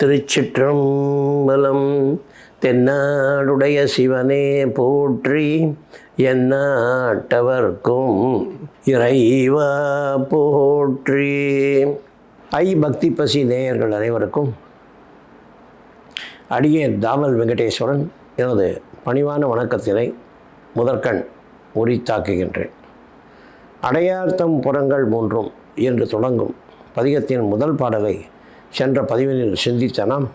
திருச்சிற்றம்பலம் தென்னாடுடைய சிவனே போற்றி என்னாட்டவர்க்கும் இறைவா போற்றி. ஐ பக்தி பசி நேயர்கள் அனைவருக்கும் அடியே தாமல் வெங்கடேஸ்வரன் எனது பணிவான வணக்கத்தினை முதற்கண் உரித்தாக்குகின்றேன். அடையார்த்தம் புறங்கள் மூன்றும் என்று தொடங்கும் பதிகத்தின் முதல் பாடலை சென்ற பதிவினில் சிந்தித்த நாம்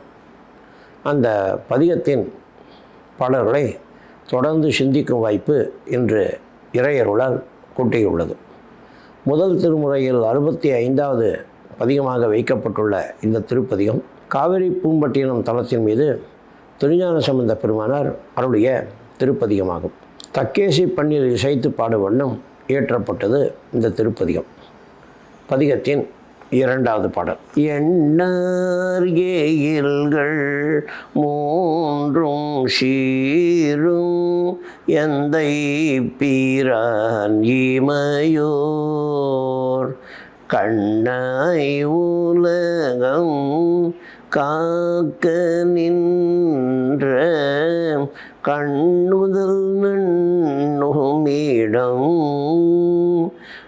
அந்த பதிகத்தின் பாடல்களை தொடர்ந்து சிந்திக்கும் வாய்ப்பு இன்று இறையருளால் கூட்டியுள்ளது. முதல் திருமுறையில் அறுபத்தி ஐந்தாவது பதிகமாக வைக்கப்பட்டுள்ள இந்த திருப்பதிகம் காவிரி பூம்பட்டினம் தளத்தின் மீது திருஞான சம்பந்த பெருமானார் அருளிய திருப்பதிகமாகும். தக்கேசி பண்ணில் இசைத்து பாடுவண்ணம் இயற்றப்பட்டது இந்த திருப்பதிகம். பதிகத்தின் இரண்டாவது பாடல். எண்ணார் ஏயில்கள் மூன்றும் சீரும் எந்தை பீரான் இமையோர். கண்ணாய் உலகம் காக்க நின்ற கண்ணுதல் நண்ணுமிடம்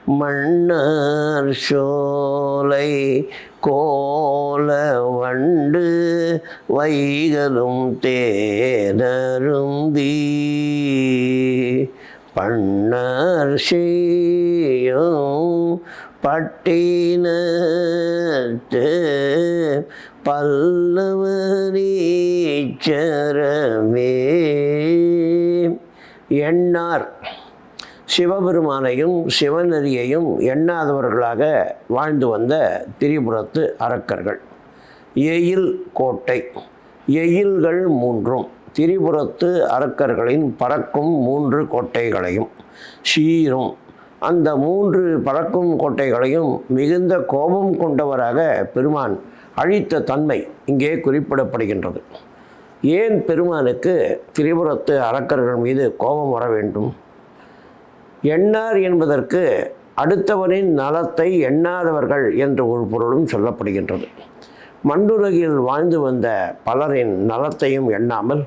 மன்னர் சோலை கோல வண்டு வைகலும் தேனருந்தி. பண்ணர் செய்யும் பட்டினத்து பல்லவரீச்சரமே எண்ணார் சிவபெருமானையும் சிவநெறியையும் எண்ணாதவர்களாக வாழ்ந்து வந்த திரிபுரத்து அரக்கர்கள். எயில் கோட்டை. எயில்கள் மூன்றும். திரிபுரத்து அரக்கர்களின் பறக்கும் மூன்று கோட்டைகளையும் ஷீரும். அந்த மூன்று பறக்கும் கோட்டைகளையும் மிகுந்த கோபம் கொண்டவராக பெருமான் அழித்த தன்மை இங்கே குறிப்பிடப்படுகின்றது. ஏன் பெருமானுக்கு திரிபுரத்து அரக்கர்கள் மீது கோபம் வர வேண்டும்? எண்ணார் என்பதற்கு அடுத்தவனின் நலத்தை எண்ணாதவர்கள் என்ற ஒரு பொருளும் சொல்லப்படுகின்றது. மண்டுலகில் வாழ்ந்து வந்த பலரின் நலத்தையும் எண்ணாமல்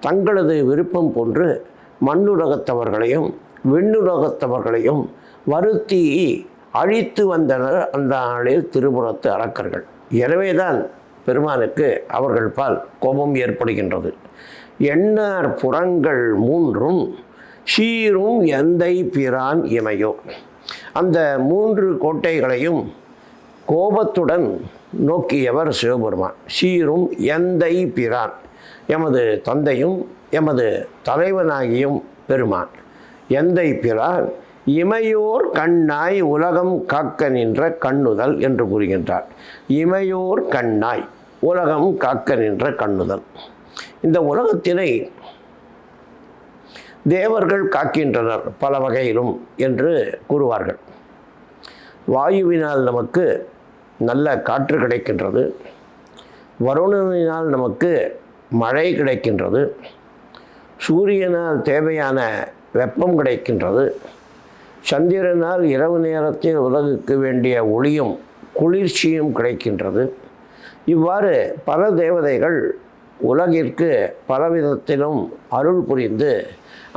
தங்களது விருப்பம் போன்று மண்ணுலகத்தவர்களையும் விண்ணுலகத்தவர்களையும் வருத்தி அழித்து வந்தனர் அந்த நாளில் திருபுறத்து அரக்கர்கள். எனவேதான் பெருமானுக்கு அவர்கள் பால் கோபம் ஏற்படுகின்றது. எண்ணார் புறங்கள் மூன்றும் ஷீரும் எந்தை பிரான் இமையோ. அந்த மூன்று கோட்டைகளையும் கோபத்துடன் நோக்கியவர் சிவபெருமான். ஷீரும் எந்தை பிரான் எமது தந்தையும் எமது தலைவனாகியும் பெருமான். எந்தை பிரான் இமையோர் கண்ணாய் உலகம் காக்க நின்ற கண்ணுதல் என்று கூறுகின்றார். இமையோர் கண்ணாய் உலகம் காக்க நின்ற கண்ணுதல். இந்த உலகத்தினை தேவர்கள் காக்கின்றனர் பல வகையிலும் என்று கூறுவார்கள். வாயுவினால் நமக்கு நல்ல காற்று கிடைக்கின்றது. வருணனினால் நமக்கு மழை கிடைக்கின்றது. சூரியனால் தேவையான வெப்பம் கிடைக்கின்றது. சந்திரனால் இரவு நேரத்தில் உலகுக்கு வேண்டிய ஒளியும் குளிர்ச்சியும் கிடைக்கின்றது. இவ்வாறு பல தேவதைகள் உலகிற்கு பலவிதத்திலும் அருள் புரிந்து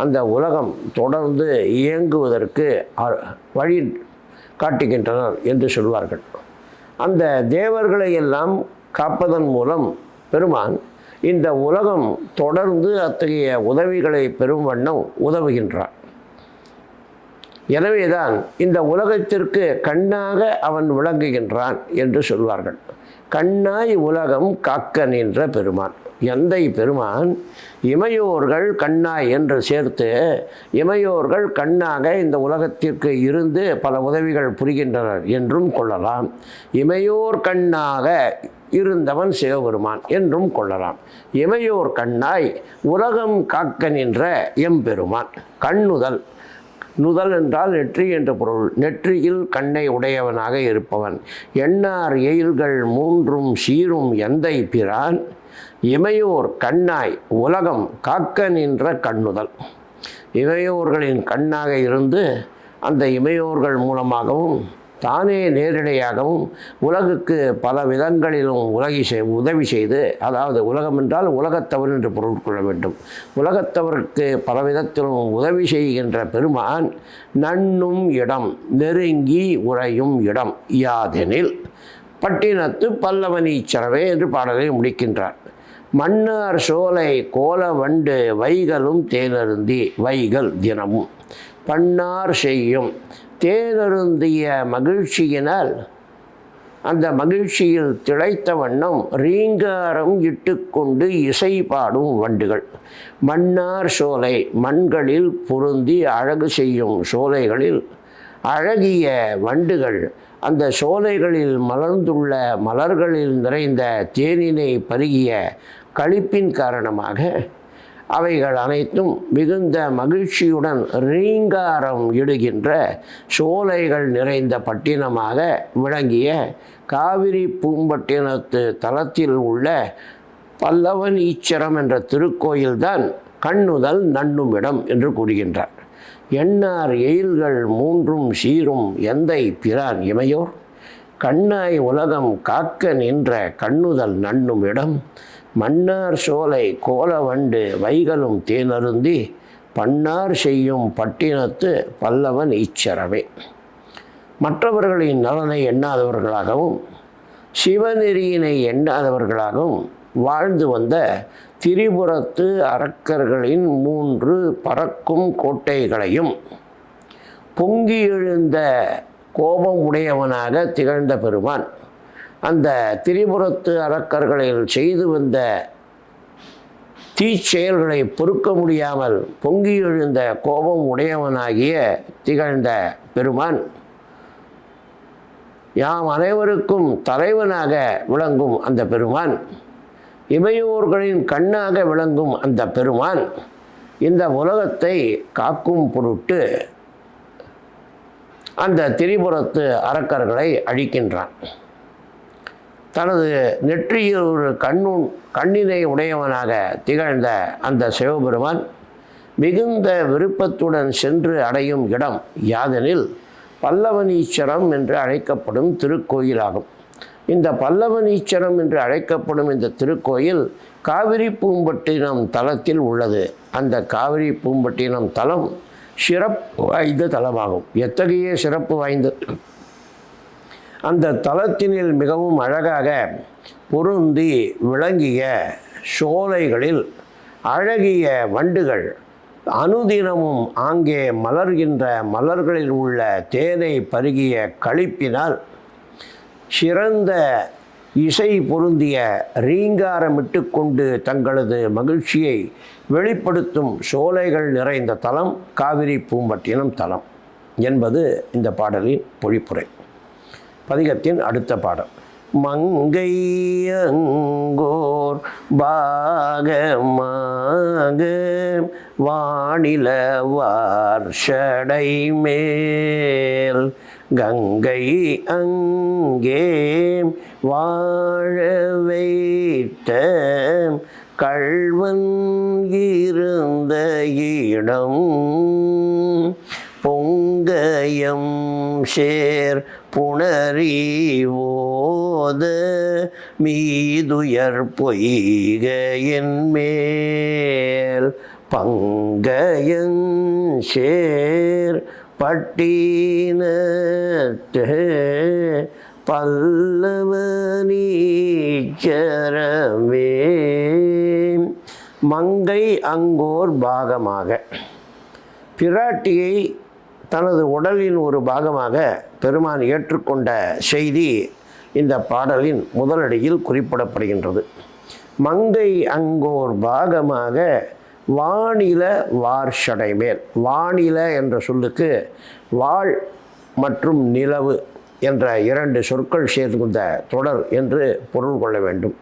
அந்த உலகம் தொடர்ந்து இயங்குவதற்கு வழி காட்டுகின்றனர் என்று சொல்வார்கள். அந்த தேவர்களை எல்லாம் காப்பதன் மூலம் பெருமான் இந்த உலகம் தொடர்ந்து அத்தகைய உதவிகளை பெறும் வண்ணம் உதவுகின்றான் எனவேதான் இந்த உலகத்திற்கு கண்ணாக அவன் விளங்குகின்றான் என்று சொல்வார்கள். கண்ணாய் உலகம் காக்க நின்ற பெருமான். எந்தை பெருமான்? இமையோர்கள் கண்ணாய் என்று சேர்த்து இமையோர்கள் கண்ணாக இந்த உலகத்திற்கு இருந்து பல உதவிகள் புரிகின்றனர் என்றும் கொள்ளலாம். இமையோர் கண்ணாக இருந்தவன் சிவபெருமான் என்றும் கொள்ளலாம். இமையோர் கண்ணாய் உலகம் காக்க நின்ற எம்பெருமான். கண்ணுதல். நுதல் என்றால் நெற்றி என்ற பொருள். நெற்றியில் கண்ணை உடையவனாக இருப்பவன். எண்ணார் எயில்கள் மூன்றும் சீரும் எந்தை பிரான்? இமையோர் கண்ணாய் உலகம் காக்க நின்ற கண்ணுதல். இமையோர்களின் கண்ணாக இருந்து அந்த இமையோர்கள் மூலமாகவும் தானே நேரடியாகவும் உலகுக்கு பல விதங்களிலும் உலகி செய் உதவி செய்து அதாவது உலகம் என்றால் உலகத்தவர் என்று பொருள் கொள்ள வேண்டும். உலகத்தவருக்கு பல விதத்திலும் உதவி செய்கின்ற பெருமான் நண்ணும் இடம் நெருங்கி உறையும் இடம் யாதெனில் பட்டினத்து பல்லவனீச்சரவே என்று பாடலை முடிக்கின்றார். மன்னார் சோலை கோல வண்டு வைகளும் தேனருந்தி வைகள் தினமும். பண்ணார் செய்யும் தேனருந்திய மகிழ்ச்சியினால் அந்த மகிழ்ச்சியில் திளைத்த வண்ணம் ரீங்காரம் இட்டுக்கொண்டு இசை பாடும் வண்டுகள். மன்னார் சோலை மண்களில் பொருந்தி அழகு செய்யும் சோலைகளில் அழகிய வண்டுகள். அந்த சோலைகளில் மலர்ந்துள்ள மலர்களில் நிறைந்த தேனினை பருகிய களிப்பின் காரணமாக அவைகள் அனைத்தும் மிகுந்த மகிழ்ச்சியுடன் ரீங்காரம் இடுகின்ற சோலைகள் நிறைந்த பட்டினமாக விளங்கிய காவிரி பூம்பட்டினத்து தலத்தில் உள்ள பல்லவன் ஈச்சரம் என்ற திருக்கோயில்தான் கண்ணுதல் நண்ணுமிடம் என்று கூறுகின்றார். எண்ணார் எயில்கள் மூன்றும் சீரும் எந்தை பிரான் இமையோர்? கண்ணாய் உலகம் காக்க நின்ற கண்ணுதல் நண்ணும் இடம் மன்னார் சோலை கோலவண்டு வைகளும் தேனருந்தி பன்னார் செய்யும் பட்டினத்து பல்லவன் இச்சரவே மற்றவர்களின் நலனை எண்ணாதவர்களாகவும் சிவநெறியினை எண்ணாதவர்களாகவும் வாழ்ந்து வந்த திரிபுரத்து அரக்கர்களின் மூன்று பறக்கும் கோட்டைகளையும் பொங்கி எழுந்த கோபம் உடையவனாக திகழ்ந்த பெருமான் அந்த திரிபுரத்து அரக்கர்களில் செய்து வந்த தீச்செயல்களை பொறுக்க முடியாமல் பொங்கி எழுந்த கோபம் உடையவனாகிய திகழ்ந்த பெருமான் யாம் அனைவருக்கும் தலைவனாக விளங்கும் அந்த பெருமான் இமையோர்களின் கண்ணாக விளங்கும் அந்த பெருமான் இந்த உலகத்தை காக்கும் பொருட்டு அந்த திரிபுரத்து அரக்கர்களை அழிக்கின்றான். தனது நெற்றியில் ஒரு கண்ணுன் கண்ணினை உடையவனாக திகழ்ந்த அந்த சிவபெருமான் மிகுந்த விருப்பத்துடன் சென்று அடையும் இடம் யாதெனில் பல்லவனீச்சரம் என்று அழைக்கப்படும் திருக்கோயிலாகும். இந்த பல்லவனீச்சரம் என்று அழைக்கப்படும் இந்த திருக்கோயில் காவிரி பூம்பட்டினம் தலத்தில் உள்ளது. அந்த காவிரி பூம்பட்டினம் தலம் சிறப்பு வாய்ந்த தலமாகும் எத்தகைய சிறப்பு வாய்ந்த அந்த தலத்தினில் மிகவும் அழகாக பொருந்தி விளங்கிய சோலைகளில் அழகிய வண்டுகள் அனுதினமும் அங்கே மலர்கின்ற மலர்களில் உள்ள தேனை பருகிய கழிப்பினால் சிறந்த இசை பொருந்திய ரீங்காரமிட்டு கொண்டு தங்களது மகிழ்ச்சியை வெளிப்படுத்தும் சோலைகள் நிறைந்த தலம் காவிரி பூம்பட்டினம் தலம் என்பது இந்த பாடலின் பொழிப்புரை. பதிகத்தின் அடுத்த பாடல். மங்கையங்கோர் பாகமாக வானில வார்ஷடை மேல் கங்கை அங்கே வாழ வைத்த கள்வன் இருந்த இடம் பொங்கயம் சேர் புணரிவோத மீதுயர் பொய்கையின் மேல் பங்கயன் சேர் பட்டினத்து பல்லவனீச்சரமே மங்கை அங்கோர் பாகமாக. பிராட்டியை தனது உடலின் ஒரு பாகமாக பெருமான் ஏற்றுக்கொண்ட செய்தி இந்த பாடலின் முதலடியில் குறிப்பிடப்படுகின்றது. மங்கை அங்கோர் பாகமாக வானில வார்ஷடை மேல் வானில என்ற சொல்லுக்கு வாழ் மற்றும் நிலவு என்ற இரண்டு சொற்கள் சேர்ந்த தொடர் என்று பொருள் கொள்ள வேண்டும்.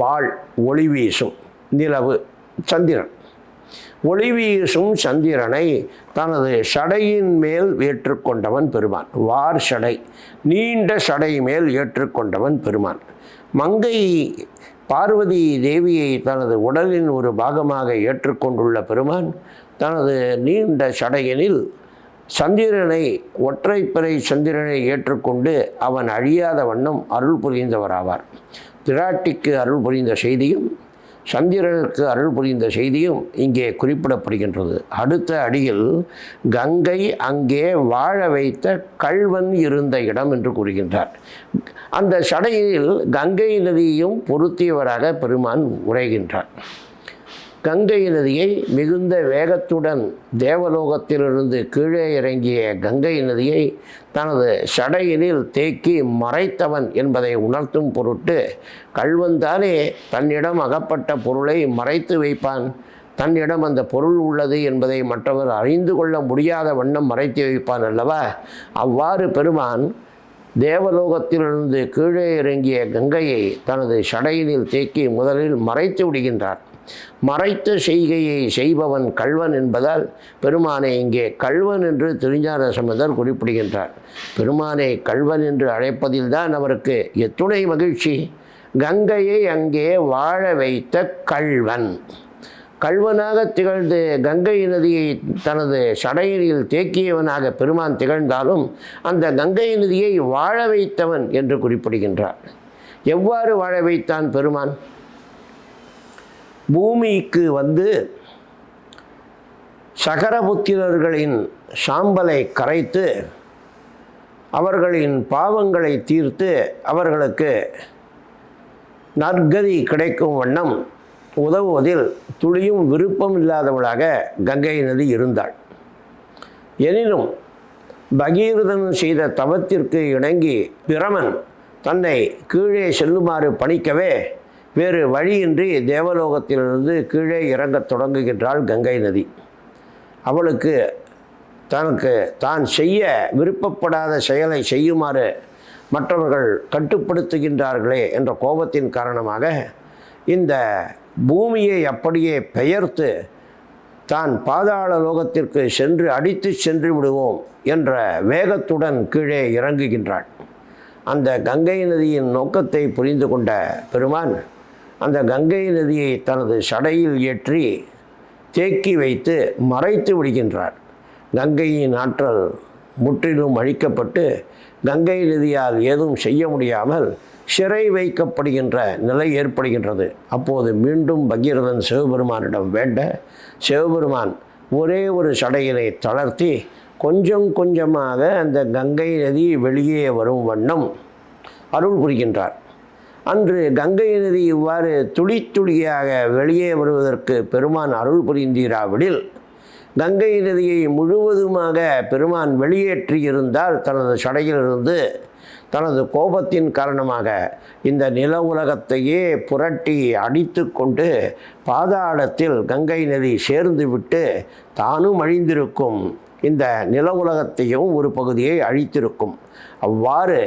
வாழ் ஒளி வீசும் நிலவு சந்திரன். ஒளி வீசும் சந்திரனை தனது சடையின் மேல் ஏற்றுக்கொண்டவன் பெருமான். வார் சடை நீண்ட சடை மேல் ஏற்றுக்கொண்டவன் பெருமான். மங்கை பார்வதி தேவியை தனது உடலின் ஒரு பாகமாக ஏற்றுக்கொண்டுள்ள பெருமான் தனது நீண்ட சடையனில் சந்திரனை ஒற்றைப்பிறை சந்திரனை ஏற்றுக்கொண்டு அவன் அழியாத வண்ணம் அருள் புரிந்தவராவார். திராட்டிக்கு அருள் புரிந்த செய்தியும் சந்திரனுக்கு அருள் புரிந்த செய்தியும் இங்கே குறிப்பிடப்படுகின்றது. அடுத்த அடியில் கங்கை அங்கே வாழ வைத்த கள்வன் இருந்த இடம் என்று கூறுகின்றார். அந்த சடையில் கங்கை நதியையும் பொருத்தியவராக பெருமான் உரைகின்றார். கங்கை நதியை மிகுந்த வேகத்துடன் தேவலோகத்திலிருந்து கீழே இறங்கிய கங்கை நதியை தனது சடையினில் தேக்கி மறைத்தவன் என்பதை உணர்த்தும் பொருட்டு கல்வந்தானே தன்னிடம் அகப்பட்ட பொருளை மறைத்து வைப்பான். தன்னிடம் அந்த பொருள் உள்ளது என்பதை மற்றவர் அறிந்து கொள்ள முடியாத வண்ணம் மறைத்து வைப்பான் அல்லவா? அவ்வாறு பெருமான் தேவலோகத்திலிருந்து கீழே இறங்கிய கங்கையை தனது சடையினில் தேக்கி முதலில் மறைத்து விடுகின்றார். மறைத்த செய்கையை செய்பவன் கள்வன் என்பதால் பெருமானை இங்கே கள்வன் என்று திருஞான சம்பந்தர் குறிப்பிடுகின்றார். பெருமானை கள்வன் என்று அழைப்பதில்தான் அவருக்கு எத்துணை மகிழ்ச்சி. கங்கையை அங்கே வாழ வைத்த கள்வன். கள்வனாக திகழ்ந்து கங்கை நதியை தனது சடையில் தேக்கியவனாக பெருமான் திகழ்ந்தாலும் அந்த கங்கை நதியை வாழ வைத்தவன் என்று குறிப்பிடுகின்றார். எவ்வாறு வாழ வைத்தான் பெருமான்? பூமிக்கு வந்து சகரபுத்திரர்களின் சாம்பலை கரைத்து அவர்களின் பாவங்களை தீர்த்து அவர்களுக்கு நற்கதி கிடைக்கும் வண்ணம் உதவுவதில் துளியும் விருப்பம் இல்லாதவளாக கங்கை நதி இருந்தாள். எனினும் பகீரதன் செய்த தவத்திற்கு இணங்கி பிரமன் தன்னை கீழே செல்லுமாறு பணிக்கவே வேறு வழியின்றி தேவலோகத்திலிருந்து கீழே இறங்கத் தொடங்குகின்றாள் கங்கை நதி. அவளுக்கு தனக்கு தான் செய்ய விருப்பப்படாத செயலை செய்யுமாறு மற்றவர்கள் கட்டுப்படுத்துகின்றார்களே என்ற கோபத்தின் காரணமாக இந்த பூமியை அப்படியே பெயர்த்து தான் பாதாள லோகத்திற்கு சென்று அடித்து சென்று விடுவோம் என்ற வேகத்துடன் கீழே இறங்குகின்றாள். அந்த கங்கை நதியின் நோக்கத்தை புரிந்து கொண்ட பெருமான் அந்த கங்கை நதியை தனது சடையில் ஏற்றி தேக்கி வைத்து மறைத்து விடுகின்றார். கங்கையின் ஆற்றல் முற்றிலும் அழிக்கப்பட்டு கங்கை நதியால் ஏதும் செய்ய முடியாமல் சிறை வைக்கப்படுகின்ற நிலை ஏற்படுகின்றது. அப்போது மீண்டும் பகீரதன் சிவபெருமானிடம் வேண்ட சிவபெருமான் ஒரே ஒரு சடையினை தளர்த்தி கொஞ்சம் கொஞ்சமாக அந்த கங்கை நதி வெளியே வரும் வண்ணம் அருள் புரிகின்றார். அன்று கங்கை நதி இவ்வாறு துளி துளியாக வெளியே வருவதற்கு பெருமான் அருள் புரிந்தீராவிடில் கங்கை நதியை முழுவதுமாக பெருமான் வெளியேற்றியிருந்தால் தனது சடையிலிருந்து தனது கோபத்தின் காரணமாக இந்த நில உலகத்தையே புரட்டி அடித்து கொண்டு பாதாளத்தில் கங்கை நதி சேர்ந்துவிட்டு தானும் அழிந்திருக்கும். இந்த நில உலகத்தையும் ஒரு பகுதியை அழித்திருக்கும். அவ்வாறு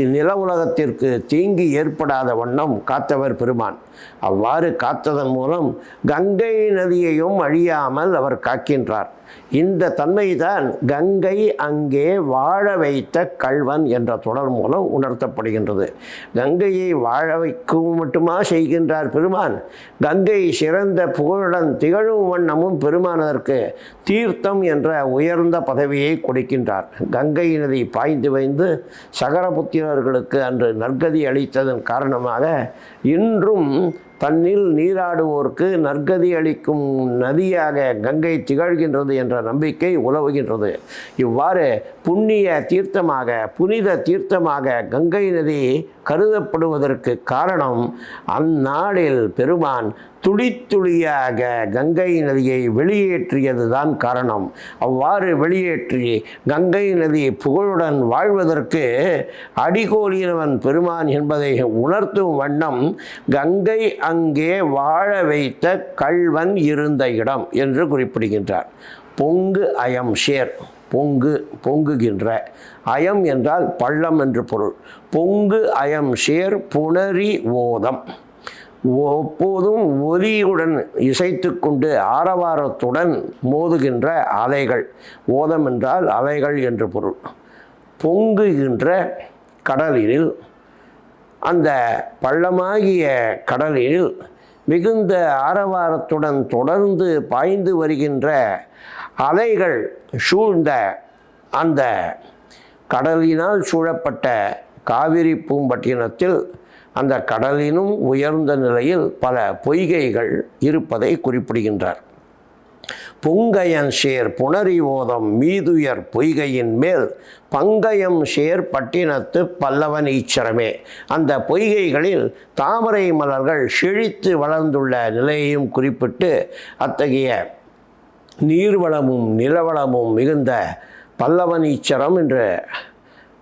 நில உலகத்திற்கு தீங்கு ஏற்படாத வண்ணம் காத்தவர் பெருமான். அவ்வாறு காத்ததன் மூலம் கங்கை நதியையும் அழியாமல் அவர் காக்கின்றார். இந்த தன்மைதான் கங்கை அங்கே வாழ வைத்த கள்வன் என்ற தொடர் மூலம் உணர்த்தப்படுகின்றது. கங்கையை வாழ வைக்கவும் மட்டுமா செய்கின்றார் பெருமான்? கங்கை சிறந்த புகழுடன் திகழும் வண்ணமும் பெருமானதற்கு தீர்த்தம் என்ற உயர்ந்த பதவியை கொடுக்கின்றார். கங்கை நதி பாய்ந்து வைந்து சகரபுத்திரர்களுக்கு அன்று நற்கதி அளித்ததன் காரணமாக இன்றும் தன்னில் நீராடுவோருக்கு நற்கதி அளிக்கும் நதியாக கங்கை திகழ்கின்றது என்ற நம்பிக்கை உலவுகின்றது. இவ்வாறு புண்ணிய தீர்த்தமாக புனித தீர்த்தமாக கங்கை நதி கருதப்படுவதற்கு காரணம் அந்நாளில் பெருமான் துளித்துளியாக கங்கை நதியை வெளியேற்றியது தான் காரணம். அவ்வாறு வெளியேற்றி கங்கை நதி புகழுடன் வாழ்வதற்கு அடிகோலினவன் பெருமான் என்பதை உணர்த்தும் வண்ணம் கங்கை அங்கே வாழ வைத்த கள்வன் இருந்த இடம் என்று குறிப்பிடுகின்றார். பொங்கு அயம் ஷேர். பொங்கு பொங்குகின்ற. அயம் என்றால் பள்ளம் என்று பொருள். பொங்கு அயம் ஷேர் புணரி ஓதம். எப்போதும் ஒலியுடன் இசைத்து கொண்டு ஆரவாரத்துடன் மோதுகின்ற அலைகள். ஓதம் என்றால் அலைகள் என்று பொருள். பொங்குகின்ற கடலில் அந்த பள்ளமாகிய கடலில் மிகுந்த ஆரவாரத்துடன் தொடர்ந்து பாய்ந்து வருகின்ற அலைகள் சூழ்ந்த அந்த கடலினால் சூழப்பட்ட காவிரி பூம்பட்டினத்தில் அந்த கடலினும் உயர்ந்த நிலையில் பல பொய்கைகள் இருப்பதை குறிப்பிடுகின்றார். பொங்கையன் சேர் புணரி ஓதம் மீதுயர் பொய்கையின் மேல் பங்கயம் சேர் பட்டினத்து பல்லவன் ஈச்சரமே. அந்த பொய்கைகளில் தாமரை மலர்கள் செழித்து வளர்ந்துள்ள நிலையையும் குறிப்பிட்டு அத்தகைய நீர்வளமும் நிலவளமும் மிகுந்த பல்லவனீச்சரம் என்று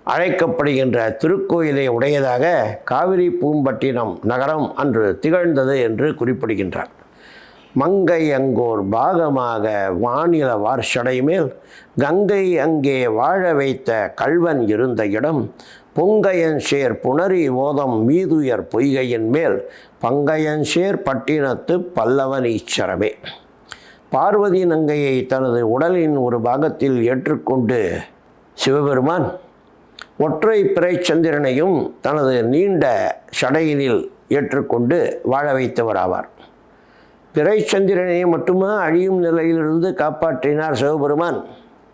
அழைக்கப்படுகின்ற திருக்கோயிலை உடையதாக காவிரி பூம்பட்டினம் நகரம் அன்று திகழ்ந்தது என்று குறிப்பிடுகின்றார். மங்கை அங்கோர் பாகமாக வானில வார்ஷடை மேல் கங்கை அங்கே வாழ வைத்த கல்வன் இருந்த இடம் பொங்கையன் சேர் புணரி ஓதம் மீதுயர் பொய்கையின் மேல் பங்கையன் சேர் பட்டினத்து பல்லவன் ஈச்சரமே பார்வதி நங்கையை தனது உடலின் ஒரு பாகத்தில் ஏற்றுக்கொண்டு சிவபெருமான் ஒற்றை பிறைச்சந்திரனையும் தனது நீண்ட சடையினில் ஏற்றுக்கொண்டு வாழ வைத்தவர் ஆவார் பிறை மட்டுமா அழியும் நிலையிலிருந்து காப்பாற்றினார் சிவபெருமான்.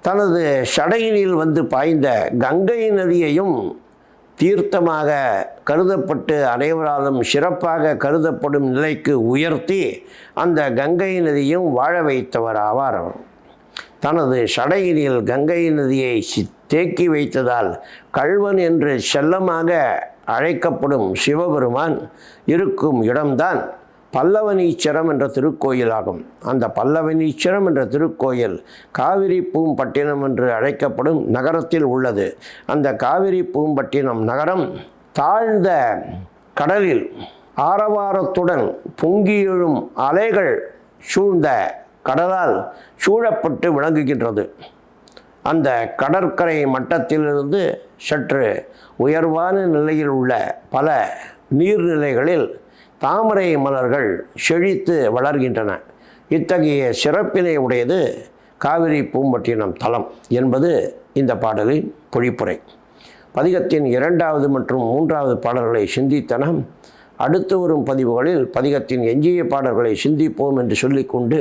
தனது சடையினில் வந்து பாய்ந்த கங்கை நதியையும் தீர்த்தமாக கருதப்பட்டு அனைவராலும் சிறப்பாக கருதப்படும் நிலைக்கு உயர்த்தி அந்த கங்கை நதியும் வாழ வைத்தவர் ஆவார் அவர். தனது சடையினில் கங்கை நதியை சி- தேக்கி வைத்ததால் கள்வன் என்று செல்லமாக அழைக்கப்படும் சிவபெருமான் இருக்கும் இடம்தான் பல்லவனீச்சரம் என்ற திருக்கோயிலாகும். அந்த பல்லவனீச்சரம் என்ற திருக்கோயில் காவிரி பூம்பட்டினம் என்று அழைக்கப்படும் நகரத்தில் உள்ளது. அந்த காவிரி பூம்பட்டினம் நகரம் தாழ்ந்த கடலில் ஆரவாரத்துடன் பொங்கி எழும் அலைகள் சூழ்ந்த கடலால் சூழப்பட்டு விளங்குகின்றது. அந்த கடற்கரை மட்டத்திலிருந்து சற்று உயர்வான நிலையில் உள்ள பல நீர்நிலைகளில் தாமரை மலர்கள் செழித்து வளர்கின்றன. இத்தகைய சிறப்பினை உடையது காவிரி பூம்பட்டினம் தலம் என்பது இந்த பாடலின் பொழிப்புரை. பதிகத்தின் இரண்டாவது மற்றும் மூன்றாவது பாடல்களை சிந்தித்தனம் அடுத்து வரும் பதிவுகளில் பதிகத்தின் எஞ்சிய பாடல்களை சிந்திப்போம் என்று சொல்லிக்கொண்டு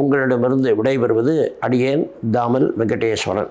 உங்களிடமிருந்து விடைபெறுவது அடியேன் தாமல் வெங்கடேஸ்வரன்.